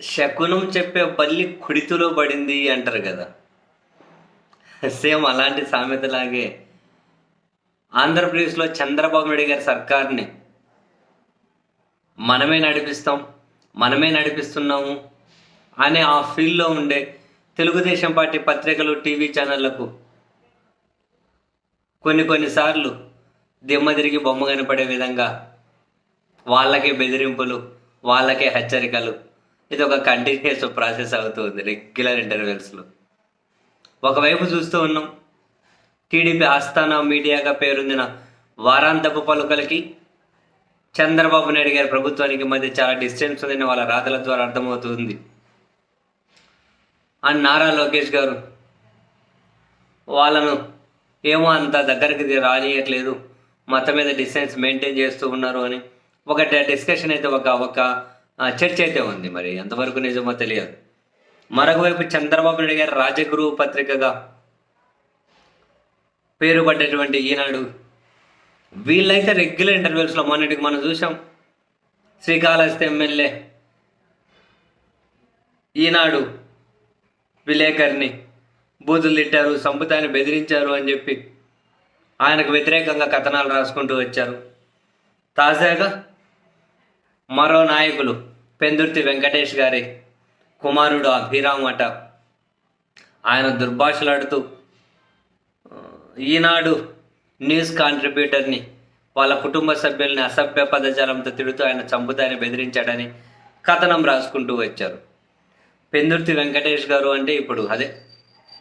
శకునం చెప్పే బల్లి కుడితులో పడింది అంటారు కదా. సేమ్ అలాంటి సామెతలాగే ఆంధ్రప్రదేశ్లో చంద్రబాబు నాయుడు గారి సర్కార్ని మనమే నడిపిస్తాం మనమే నడిపిస్తున్నాము అనే ఆ ఫీల్డ్లో ఉండే తెలుగుదేశం పార్టీ పత్రికలు టీవీ ఛానళ్ళకు కొన్ని కొన్నిసార్లు దిమ్మ తిరిగి బొమ్మ కనపడే విధంగా వాళ్ళకే బెదిరింపులు వాళ్ళకే హెచ్చరికలు ఇది ఒక కంటిన్యూస్ ప్రాసెస్ అవుతుంది రెగ్యులర్ ఇంటర్వెల్స్లో ఒకవైపు చూస్తూ ఉన్నాం. టీడీపీ ఆస్థాన మీడియాగా పేరొందిన వారాంతపు పలుకలకి చంద్రబాబు నాయుడు గారి ప్రభుత్వానికి మధ్య చాలా డిస్టెన్స్ ఉందని వాళ్ళ రాతల ద్వారా అర్థమవుతుంది. అండ్ నారా లోకేష్ గారు వాళ్ళను ఏమో అంత దగ్గరికి రానియట్లేదు. మొత్తం మీద డిస్టెన్స్ మెయింటైన్ చేస్తూ ఉన్నారు అని. ఒక డిస్కషన్ అయితే ఒక ఒక చర్చ అయితే ఉంది మరి. ఎంతవరకు నిజమో తెలియదు. మరొకవైపు చంద్రబాబు నాయుడు గారు రాజగురు పత్రికగా పేరు పడ్డటువంటి ఈనాడు వీళ్ళైతే రెగ్యులర్ ఇంటర్వ్యూస్లో మొన్నటికి మనం చూసాం శ్రీకాళహస్తి ఎమ్మెల్యే ఈనాడు విలేకరిని బూతులు తిట్టారు సంపుతాన్ని బెదిరించారు అని చెప్పి ఆయనకు వ్యతిరేకంగా కథనాలు రాసుకుంటూ వచ్చారు. తాజాగా మరో నాయకులు పెందుర్తి వెంకటేష్ గారి కుమారుడు అభిరామ్ అట ఆయన దుర్భాషలాడుతూ ఈనాడు న్యూస్ కాంట్రిబ్యూటర్ని వాళ్ళ కుటుంబ సభ్యుల్ని అసభ్య పదజాలంతో తిడుతూ ఆయన చంపుతాయని బెదిరించాడని కథనం రాసుకుంటూ వచ్చారు. పెందుర్తి వెంకటేష్ గారు అంటే ఇప్పుడు అదే.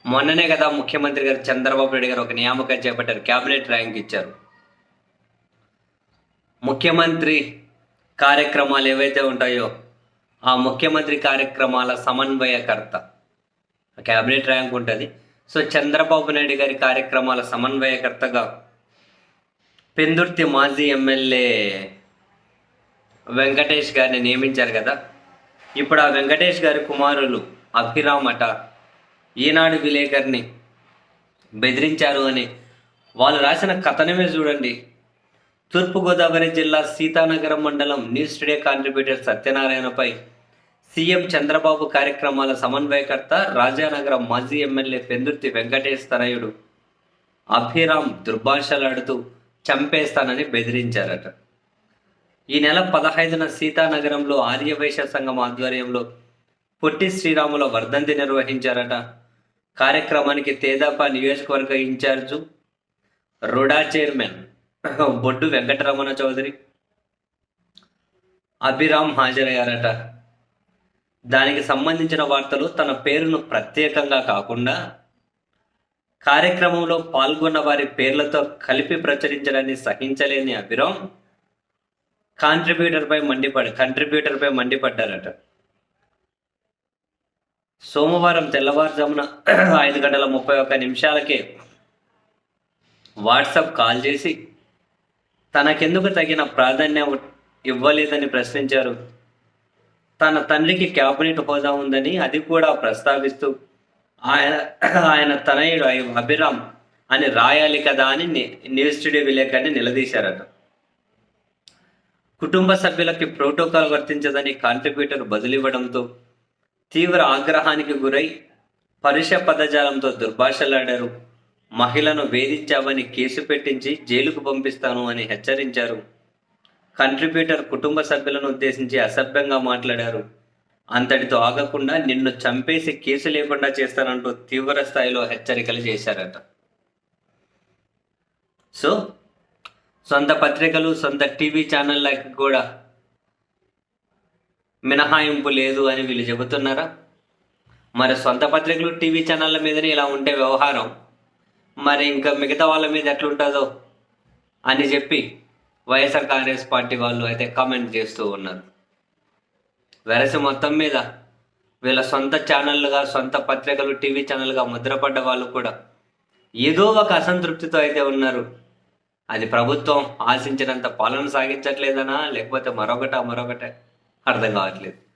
మొన్ననే కదా ముఖ్యమంత్రి గారు చంద్రబాబు నాయుడు గారు ఒక నియామకం చేపట్టారు క్యాబినెట్ ర్యాంక్ ఇచ్చారు. ముఖ్యమంత్రి కార్యక్రమాలు ఏవైతే ఉంటాయో ఆ ముఖ్యమంత్రి కార్యక్రమాల సమన్వయకర్త. క్యాబినెట్ ర్యాంక్ ఉంటుంది. సో చంద్రబాబు నాయుడు గారి కార్యక్రమాల సమన్వయకర్తగా పెందుర్తి మాజీ ఎమ్మెల్యే వెంకటేష్ గారిని నియమించారు కదా. ఇప్పుడు ఆ వెంకటేష్ గారి కుమారులు అభిరామ్ అట ఈనాడు విలేకరిని బెదిరించారు అని వాళ్ళు రాసిన కథనమే చూడండి. తూర్పుగోదావరి జిల్లా సీతానగరం మండలం న్యూస్ టుడే కాంట్రిబ్యూటర్ సత్యనారాయణపై సీఎం చంద్రబాబు కార్యక్రమాల సమన్వయకర్త రాజానగరం మాజీ ఎమ్మెల్యే పెందుర్తి వెంకటేష్ తనయుడు అభిరామ్ దుర్భాషలాడుతూ చంపేస్తానని బెదిరించారట. ఈ నెల పదహైదున సీతానగరంలో ఆర్యవైశ్య సంఘం ఆధ్వర్యంలో పొట్టి శ్రీరాముల వర్ధంతి నిర్వహించారట. కార్యక్రమానికి తేదాపా నియోజకవర్గ in charge RUDA chairman Boddu Venkataramana Chowdary. Abhiram హాజరయ్యారట. దానికి సంబంధించిన వార్తలు తన పేరును ప్రత్యేకంగా కాకుండా కార్యక్రమంలో పాల్గొన్న వారి పేర్లతో కలిపి ప్రచురించడాన్ని సహించలేని అభిరామ్ కాంట్రిబ్యూటర్పై మండిపడి కంట్రిబ్యూటర్పై మండిపడ్డారట. సోమవారం తెల్లవారుజామున ఐదు గంటల ముప్పై ఒక్క నిమిషాలకే వాట్సాప్ కాల్ చేసి తనకెందుకు తగిన ప్రాధాన్యం ఇవ్వలేదని ప్రశ్నించారు. తన తండ్రికి క్యాబినెట్ హోదా ఉందని అది కూడా ప్రస్తావిస్తూ ఆయన ఆయన తనయుడు అభిరామ్ అని రాయాలి కదా అని న్యూస్ స్టూడియో విలేకరిని నిలదీశారట. కుటుంబ సభ్యులకి ప్రోటోకాల్ వర్తించదని కాంట్రిబ్యూటర్ బదులివ్వడంతో తీవ్ర ఆగ్రహానికి గురై పరుష పదజాలంతో దుర్భాషలాడారు. మహిళను వేధించావని కేసు పెట్టించి జైలుకు పంపిస్తాను అని హెచ్చరించారు. కంట్రిబ్యూటర్ కుటుంబ సభ్యులను ఉద్దేశించి అసభ్యంగా మాట్లాడారు. అంతటితో ఆగకుండా నిన్ను చంపేసి కేసు లేకుండా చేస్తానంటూ తీవ్ర స్థాయిలో హెచ్చరికలు చేశారట. సో సొంత పత్రికలు సొంత టీవీ ఛానళ్ళకి కూడా మినహాయింపు లేదు అని వీళ్ళు చెబుతున్నారా? మరి సొంత పత్రికలు టీవీ ఛానళ్ళ మీదనే ఇలా ఉంటే వ్యవహారం? మరి ఇంకా మిగతా వాళ్ళ మీద ఎట్లుంటుందో అని చెప్పి వైఎస్ఆర్ కాంగ్రెస్ పార్టీ వాళ్ళు అయితే కామెంట్ చేస్తూ ఉన్నారు. వెరసి మొత్తం మీద వీళ్ళ సొంత ఛానళ్ళుగా సొంత పత్రికలు టీవీ ఛానల్గా ముద్రపడ్డ వాళ్ళు కూడా ఏదో ఒక అసంతృప్తితో అయితే ఉన్నారు. అది ప్రభుత్వం ఆశించినంత పాలన సాగించట్లేదనా? లేకపోతే మరొకట మరొకటే? అర్థం కావట్లేదు.